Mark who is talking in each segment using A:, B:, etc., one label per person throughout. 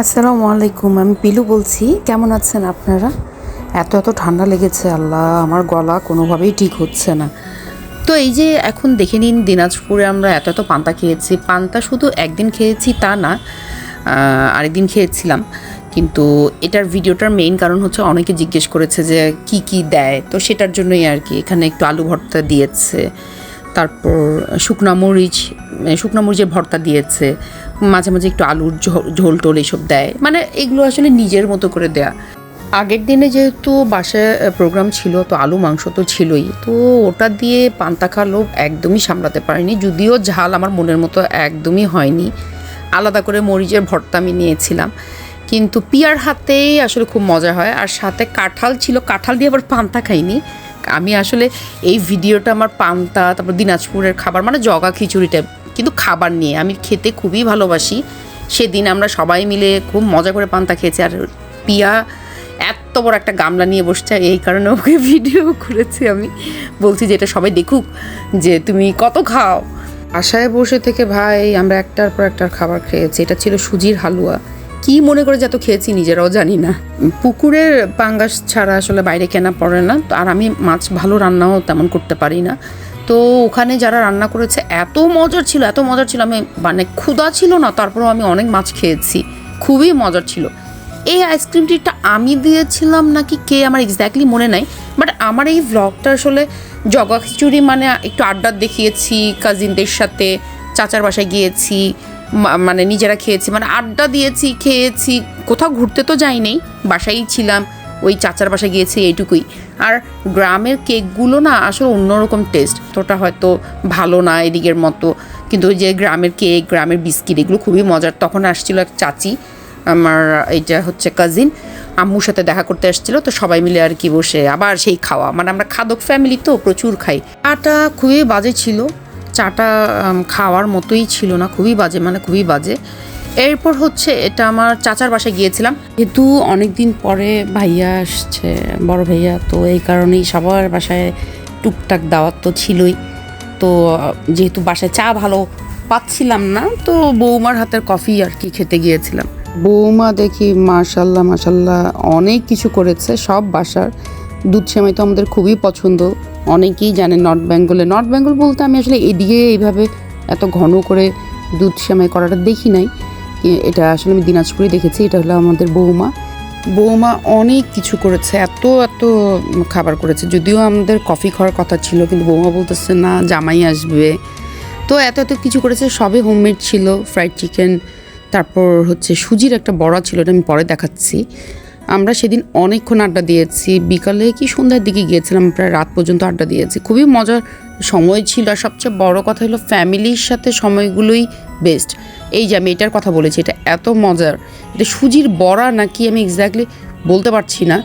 A: আসসালামু আলাইকুম, আমি পিলু বলছি। কেমন আছেন আপনারা? এত এত ঠান্ডা লেগেছে, আল্লাহ, আমার গলা কোনোভাবেই ঠিক হচ্ছে না। তো এই যে এখন দেখে নিন, দিনাজপুরে আমরা এত এত পান্তা খেয়েছি। পান্তা শুধু একদিন খেয়েছি তা না আরেকদিন খেয়েছিলাম। কিন্তু এটার ভিডিওটার মেইন কারণ হচ্ছে অনেকে জিজ্ঞেস করেছে যে কি কি দেয়। তো সেটার জন্যই আর কি, এখানে একটু আলু ভর্তা দিয়েছে। তারপর শুকনা মরিচ শুকনো মরিচের ভর্তা দিয়েছে, মাঝে মাঝে একটু আলুর ঝোল টোল এসব দেয়। মানে এগুলো আসলে নিজের মতো করে দেয়া। আগের দিনে যেহেতু বাসায় প্রোগ্রাম ছিল, তো আলু মাংস তো ছিলই। তো ওটা দিয়ে পান্তা খালো একদমই সামলাতে পারিনি, যদিও ঝাল আমার মনের মতো একদমই হয়নি। আলাদা করে মরিচের ভর্তা আমি নিয়েছিলাম। কিন্তু পিয়ার হাতেই আসলে খুব মজা হয়। আর সাথে কাঁঠাল ছিল, কাঁঠাল দিয়ে আবার পান্তা খাইনি। আমি আসলে এই ভিডিওটা আমার পান্তা, তারপর দিনাজপুরের খাবার মানে জগা খিচুড়ি টাইপ কিন্তু খাবার নিয়ে আমি খেতে খুবই ভালোবাসি। সেদিন আমরা সবাই মিলে খুব মজা করে পান্তা খেয়েছি আর পিয়া এত বড় একটা গামলা নিয়ে বসছে, এই কারণে ওকে ভিডিও করেছি আমি। বলছি যে এটা সবাই দেখুক যে তুমি কত খাও। আশায় বসে থেকে ভাই আমরা একটার পর একটার খাবার খেয়েছি। এটা ছিল সুজির হালুয়া। কি মনে করে যত খেয়েছি নিজেরাও জানি না। পুকুরের পাঙ্গাস ছাড়া আসলে বাইরে কেনা পড়ে না, তো আর আমি মাছ ভালো রান্নাও তেমন করতে পারি না। তো ওখানে যারা রান্না করেছে, এত মজার ছিল, এত মজার ছিল, আমি মানে ক্ষুধা ছিল না, তারপরেও আমি অনেক মাছ খেয়েছি। খুবই মজার ছিল। এই আইসক্রিমটিটা আমি দিয়েছিলাম নাকি কে আমার এক্স্যাক্টলি মনে নাই বাট আমার এই ভ্লগটা আসলে জগা খিচুড়ি মানে একটু আড্ডা দেখিয়েছি কাজিনদের সাথে, চাচার বাসায় গিয়েছি মানে নিজেরা খেয়েছি মানে আড্ডা দিয়েছি, খেয়েছি, কোথাও ঘুরতে তো যাইনি, বাসায় ছিলাম, ওই চাচার বাসায় গিয়েছি এইটুকুই। আর গ্রামের কেকগুলো না আসলে অন্যরকম টেস্ট তোটা হয়তো ভালো না এদিকের মতো। কিন্তু ওই যে গ্রামের কেক, গ্রামের বিস্কিট, এগুলো খুবই মজার। তখন আসছিল এক চাচি, আমার এটা হচ্ছে কাজিন আম্মুর সাথে দেখা করতে আসছিল, তো সবাই মিলে আর কি বসে, আবার সেই খাওয়া। মানে আমরা খাদক ফ্যামিলি তো প্রচুর খাই। চাটা খুবই বাজে ছিল চাটা খাওয়ার মতোই ছিল না, খুবই বাজে মানে খুবই বাজে। এরপর হচ্ছে এটা আমার চাচার বাসায় গিয়েছিলাম। যেহেতু অনেক দিন পরে ভাইয়া আসছে, বড় ভাইয়া, তো এই কারণেই সবার বাসায় টুকটাক দাওয়াত তো ছিলই। তো, যেহেতু বাসায় চা ভালো পাচ্ছিলাম না, তো বৌমার হাতের কফি আর কি খেতে গিয়েছিলাম। বৌমা দেখি মাশাল্লাহ মাশাল্লাহ অনেক কিছু করেছে, সব বাসার। দুধ সেমাই তো আমাদের খুবই পছন্দ। অনেকেই জানে নর্থ বেঙ্গলে। নর্থ বেঙ্গল বলতে আমি আসলে এদিকে এইভাবে এত ঘন করে দুধ সেমাই করাটা দেখি নাই। এটা আসলে আমি দিনাজপুরে দেখেছি, এটা হলো আমাদের বৌমা। বৌমা অনেক কিছু করেছে, এত এত খাবার করেছে। যদিও আমাদের কফি খাওয়ার কথা ছিল, কিন্তু বৌমা বলতেছে, না, জামাই আসবে। তো এত এত কিছু করেছে, সবই হোমমেড ছিল ফ্রাইড চিকেন তারপর হচ্ছে সুজির একটা বড়া ছিল, এটা আমি পরে দেখাচ্ছি। আমরা সেদিন অনেকক্ষণ আড্ডা দিয়েছি। বিকালে কি সন্ধ্যার দিকে গিয়েছিলাম, প্রায় রাত পর্যন্ত আড্ডা দিয়েছি। খুবই মজার সময় ছিল আর সবচেয়ে বড় কথা হলো ফ্যামিলির সাথে সময়গুলোই বেস্ট এই যে আমি এটার কথা বলেছি, এটা এত মজার। এটা সুজির বড়া নাকি আমি এক্স্যাক্টলি বলতে পারছি না।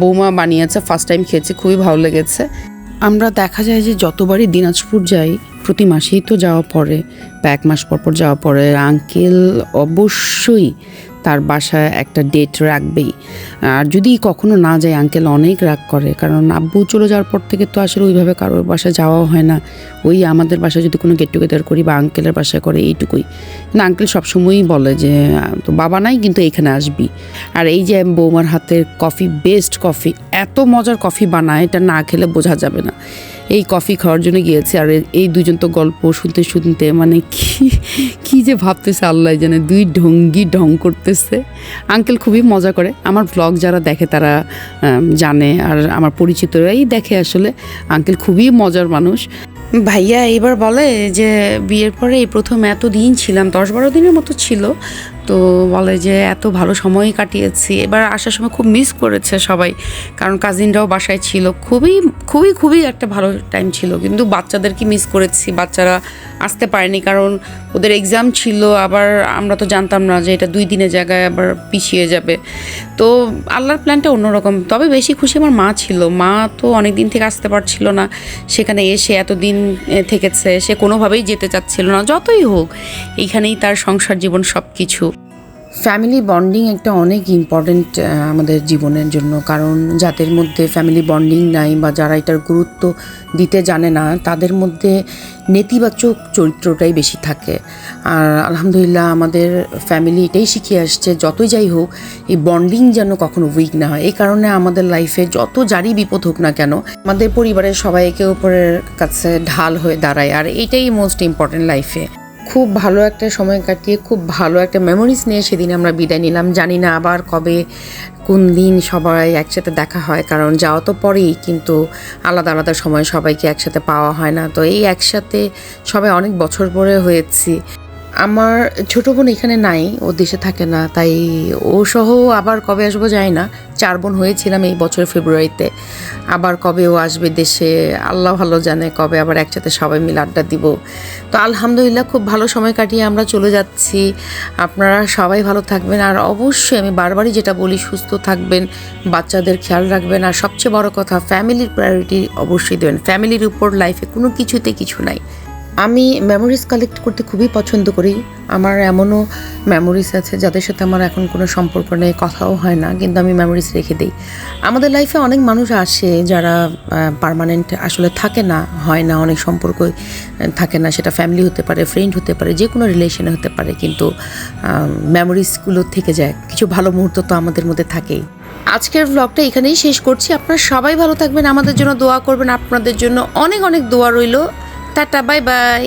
A: বৌমা বানিয়েছে ফার্স্ট টাইম খেয়েছি, খুবই ভালো লেগেছে। আমরা দেখা যায় যে যতবারই দিনাজপুর যাই, প্রতি মাসেই তো যাওয়া বা এক মাস পর পর যাওয়া পড়ে। আঙ্কেল অবশ্যই তার বাসায় একটা ডেট রাখবেই। আর যদি কখনো না যায় আঙ্কেল অনেক রাগ করে, কারণ আব্বু চলে যাওয়ার পর থেকে তো আসলে ওইভাবে কারোর বাসায় যাওয়াও হয় না। ওই আমাদের বাসায় যদি কোনো গেট টুগেদার করি বা আঙ্কেলের বাসায় করে, এইটুকুই। না আঙ্কেল সবসময়ই বলে যে, তো বাবা নাই, কিন্তু এখানে আসবি। আর এই যে বৌমার হাতের কফি বেস্ট কফি এত মজার কফি বানায়, এটা না খেলে বোঝা যাবে না। এই কফি খাওয়ার জন্য গিয়েছে আর এই দুজন তো গল্প শুনতে শুনতে মানে কি কি যে ভাবতেছে আল্লাহ জানে, দুই ঢঙ্গি ঢং করতেছে। আঙ্কেল খুবই মজা করে। আমার ব্লগ যারা দেখে তারা জানে আর আমার পরিচিতরাই দেখে আসলে। আঙ্কেল খুবই মজার মানুষ। ভাইয়া এবার বলে যে বিয়ের পরে এই প্রথম এত দিন ছিলাম দশ বারো দিনের মতো ছিল, তো বলে যে এত ভালো সময় কাটিয়েছি। এবার আসার সময় খুব মিস করেছে সবাই, কারণ কাজিনরাও বাসায় ছিল। খুবই খুবই খুবই একটা ভালো টাইম ছিল, কিন্তু বাচ্চাদেরকে মিস করেছি? বাচ্চারা আসতে পারেনি, কারণ ওদের এক্সাম ছিল, আবার আমরা তো জানতাম না যে এটা দুই দিনের জায়গায় আবার পিছিয়ে যাবে। তো আল্লাহর প্ল্যানটা অন্যরকম। তবে বেশি খুশি আমার মা ছিল। মা তো অনেক দিন থেকে আসতে পারছিল না, সেখানে এসে এতদিন থেকেছে সে কোনোভাবেই যেতে চাচ্ছিল না যতই হোক এইখানেই তার সংসার জীবন সব কিছু ফ্যামিলি বন্ডিং একটা অনেক ইম্পর্ট্যান্ট আমাদের জীবনের জন্য। কারণ যাদের মধ্যে ফ্যামিলি বন্ডিং নাই বা যারা এটার গুরুত্ব দিতে জানে না, তাদের মধ্যে নেতিবাচক চরিত্রটাই বেশি থাকে। আর আলহামদুলিল্লাহ আমাদের ফ্যামিলি এটাই শিখিয়ে আসছে, যতই যাই হোক, এই বন্ডিং যেন কখনো উইক না হয়। এই কারণে আমাদের লাইফে যত যারই বিপদ হোক না কেন, আমাদের পরিবারের সবাই একে অপরের কাছে ঢাল হয়ে দাঁড়ায়। আর এটাই মোস্ট ইম্পর্ট্যান্ট লাইফে খুব ভালো একটা সময় কাটিয়ে, খুব ভালো একটা মেমোরিজ নিয়ে সেদিন আমরা বিদায় নিলাম। জানি না আবার কবে, কোন দিন সবাই একসাথে দেখা হয়, কারণ যাওয়া তো পরেই, কিন্তু আলাদা আলাদা সময় সবাইকে একসাথে পাওয়া হয় না। তো এই একসাথে সবাই অনেক বছর পরে হয়েছি। আমার ছোটো বোন এখানে নাই, ও দেশে থাকে না, তাই ও সহ আবার কবে আসব যায় না। চার বোন হয়েছিলাম এই বছর ফেব্রুয়ারিতে। আবার কবে ও আসবে দেশে, আল্লাহ ভালো জানে কবে আবার একসাথে সবাই মিলে আড্ডা দিব। তো আলহামদুলিল্লাহ খুব ভালো সময় কাটিয়ে আমরা চলে যাচ্ছি। আপনারা সবাই ভালো থাকবেন, আর অবশ্যই আমি বারবারই যেটা বলি, সুস্থ থাকবেন, বাচ্চাদের খেয়াল রাখবেন, আর সবচেয়ে বড় কথা ফ্যামিলির প্রায়োরিটি অবশ্যই দেবেন। ফ্যামিলির উপর লাইফে কোনো কিছুতে কিছু নাই। আমি মেমোরিজ কালেক্ট করতে খুবই পছন্দ করি। আমার এমনও মেমোরিজ আছে যাদের সাথে আমার এখন কোনো সম্পর্ক নেই, কথাও হয় না, কিন্তু আমি মেমোরিজ রেখে দিই। আমাদের লাইফে অনেক মানুষ আসে যারা পারমানেন্ট আসলে থাকে না, হয় না, অনেক সম্পর্ক থাকে না, সেটা ফ্যামিলি হতে পারে ফ্রেন্ড হতে পারে যে কোনো রিলেশনে হতে পারে, কিন্তু মেমোরিজগুলো থেকে যায়। কিছু ভালো মুহূর্ত তো আমাদের মধ্যে থাকেই। আজকের ব্লগটা এখানেই শেষ করছি। আপনারা সবাই ভালো থাকবেন। আমাদের জন্য দোয়া করবেন। আপনাদের জন্য অনেক অনেক দোয়া রইল। Tata bye bye